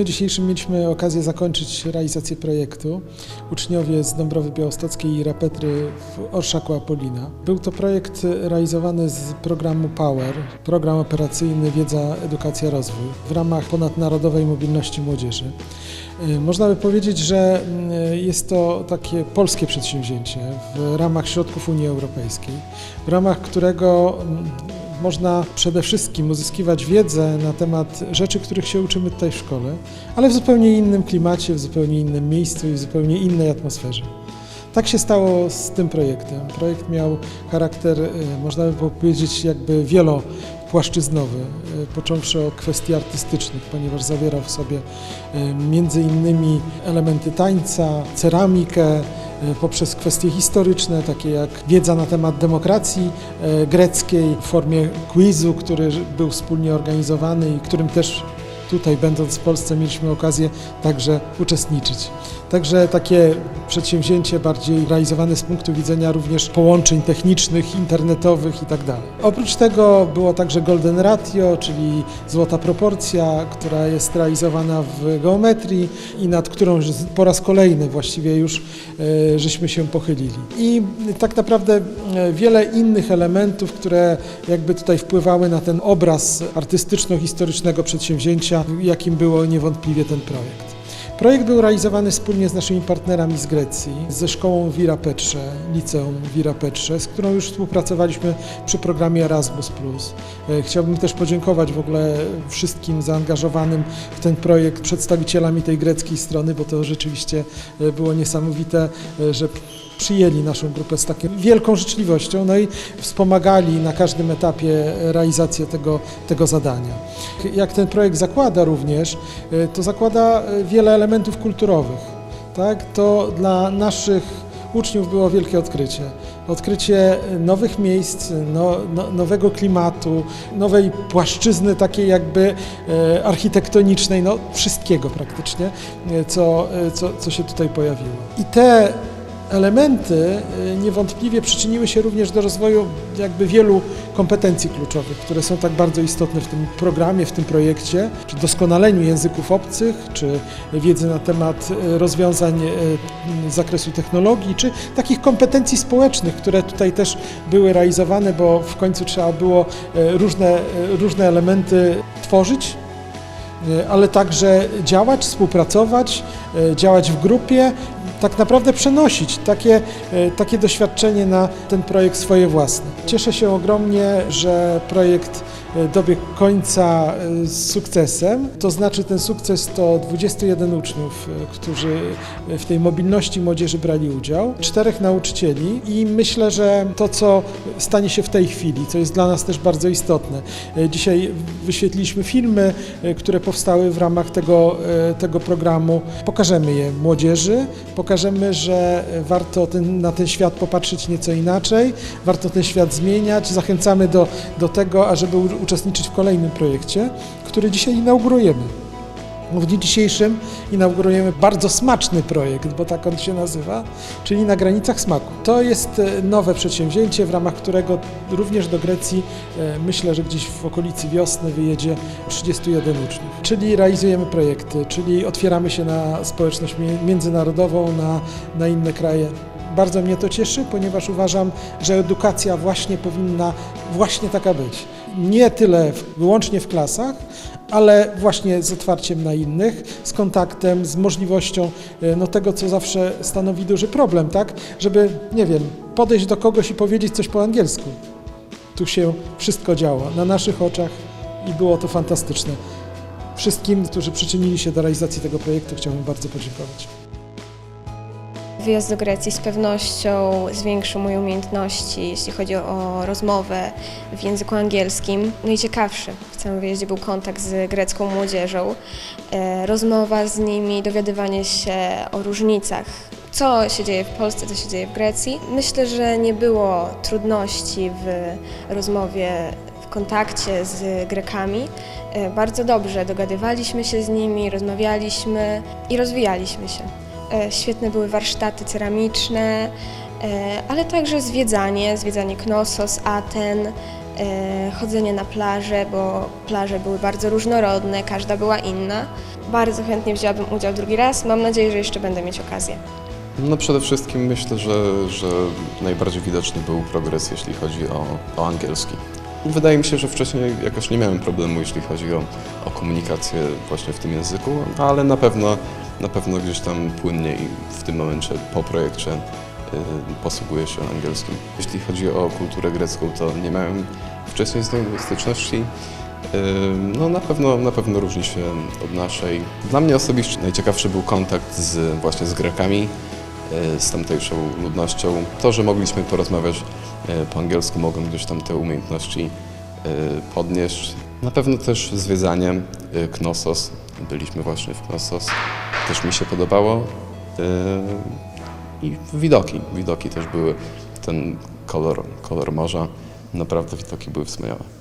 Dniu dzisiejszym mieliśmy okazję zakończyć realizację projektu. Uczniowie z Dąbrowy Białostockiej i Rapetry w Orszaku Apolina. Był to projekt realizowany z programu POWER, program operacyjny Wiedza, Edukacja, Rozwój w ramach ponadnarodowej mobilności młodzieży. Y, Można by powiedzieć, że y, jest to takie polskie przedsięwzięcie w ramach środków Unii Europejskiej, w ramach którego mm, można przede wszystkim uzyskiwać wiedzę na temat rzeczy, których się uczymy tutaj w szkole, ale w zupełnie innym klimacie, w zupełnie innym miejscu i w zupełnie innej atmosferze. Tak się stało z tym projektem. Projekt miał charakter, y, można by powiedzieć, jakby wielopłaszczyznowy, y, począwszy od kwestii artystycznych, ponieważ zawierał w sobie y, między innymi elementy tańca, ceramikę, y, poprzez kwestie historyczne, takie jak wiedza na temat demokracji greckiej w formie quizu, który był wspólnie organizowany i którym też tutaj, będąc w Polsce, mieliśmy okazję także uczestniczyć. Także takie przedsięwzięcie bardziej realizowane z punktu widzenia również połączeń technicznych, internetowych itd. Oprócz tego było także Golden Ratio, czyli złota proporcja, która jest realizowana w geometrii i nad którą po raz kolejny właściwie już e, żeśmy się pochylili. I tak naprawdę e, wiele innych elementów, które jakby tutaj wpływały na ten obraz artystyczno-historycznego przedsięwzięcia, jakim było niewątpliwie ten projekt. Projekt był realizowany wspólnie z naszymi partnerami z Grecji, ze szkołą Vira Petrze, liceum Vira Petrze, z którą już współpracowaliśmy przy programie Erasmus+. E, Chciałbym też podziękować w ogóle wszystkim zaangażowanym w ten projekt przedstawicielami tej greckiej strony, bo to rzeczywiście e, było niesamowite, e, że przyjęli naszą grupę z taką wielką życzliwością, no i wspomagali na każdym etapie realizację tego, tego zadania. Jak ten projekt zakłada również, to zakłada wiele elementów kulturowych. Tak? To dla naszych uczniów było wielkie odkrycie. Odkrycie nowych miejsc, no, no, nowego klimatu, nowej płaszczyzny takiej jakby e, architektonicznej, no wszystkiego praktycznie, e, co, e, co, co się tutaj pojawiło. I te elementy y, niewątpliwie przyczyniły się również do rozwoju jakby wielu kompetencji kluczowych, które są tak bardzo istotne w tym programie, w tym projekcie, czy doskonaleniu języków obcych, czy wiedzy na temat y, rozwiązań y, z zakresu technologii, czy takich kompetencji społecznych, które tutaj też były realizowane, bo w końcu trzeba było różne, różne elementy tworzyć, ale także działać, współpracować, działać w grupie, tak naprawdę przenosić takie, e, takie doświadczenie na ten projekt swoje własne. Cieszę się ogromnie, że projekt e, dobiegł końca e, z sukcesem. To znaczy ten sukces to 21 uczniów, e, którzy w tej mobilności młodzieży brali udział, czterech nauczycieli i myślę, że to co stanie się w tej chwili, co jest dla nas też bardzo istotne. Dzisiaj wyświetliliśmy filmy, które powstały w ramach tego, tego programu. Pokażemy je młodzieży, pokażemy, że warto ten, na ten świat popatrzeć nieco inaczej, warto ten świat zmieniać. Zachęcamy do, do tego, ażeby uczestniczyć w kolejnym projekcie, który dzisiaj inaugurujemy. W dniu dzisiejszym inaugurujemy bardzo smaczny projekt, bo tak on się nazywa, czyli na granicach smaku. To jest e, nowe przedsięwzięcie, w ramach którego również do Grecji e, myślę, że gdzieś w okolicy wiosny wyjedzie 31 uczniów. Czyli realizujemy projekty, czyli otwieramy się na społeczność międzynarodową, na, na inne kraje. Bardzo mnie to cieszy, ponieważ uważam, że edukacja właśnie powinna właśnie taka być. Nie tyle wyłącznie w klasach, ale właśnie z otwarciem na innych, z kontaktem, z możliwością e, no, tego, co zawsze stanowi duży problem, tak? Żeby, nie wiem, podejść do kogoś i powiedzieć coś po angielsku. Tu się wszystko działo na naszych oczach i było to fantastyczne. Wszystkim, którzy przyczynili się do realizacji tego projektu, chciałbym bardzo podziękować. Wyjazd do Grecji z pewnością zwiększył moje umiejętności, jeśli chodzi o rozmowę w języku angielskim. No i ciekawszy w całym wyjeździe był kontakt z grecką młodzieżą, e, rozmowa z nimi, dowiadywanie się o różnicach. Co się dzieje w Polsce, co się dzieje w Grecji. Myślę, że nie było trudności w rozmowie, w kontakcie z Grekami. E, Bardzo dobrze dogadywaliśmy się z nimi, rozmawialiśmy i rozwijaliśmy się. E, Świetne były warsztaty ceramiczne, e, ale także zwiedzanie, zwiedzanie Knossos, Aten, e, chodzenie na plaże, bo plaże były bardzo różnorodne, każda była inna. Bardzo chętnie wzięłabym udział drugi raz. Mam nadzieję, że jeszcze będę mieć okazję. No przede wszystkim myślę, że, że najbardziej widoczny był progres, jeśli chodzi o, o angielski. Wydaje mi się, że wcześniej jakoś nie miałem problemu, jeśli chodzi o, o komunikację właśnie w tym języku, ale na pewno, na pewno gdzieś tam płynniej w tym momencie po projekcie y, posługuję się angielskim. Jeśli chodzi o kulturę grecką, to nie miałem wcześniej z nią styczności. Y, No na pewno, na pewno różni się od naszej. Dla mnie osobiście najciekawszy był kontakt z, właśnie z Grekami, y, z tamtejszą ludnością. To, że mogliśmy porozmawiać po angielsku, mogłem gdzieś tam te umiejętności y, podnieść. Na pewno też zwiedzanie y, Knossos. Byliśmy właśnie w Knossos. Też mi się podobało. I widoki. Widoki też były. Ten kolor, kolor morza. Naprawdę widoki były wspaniałe.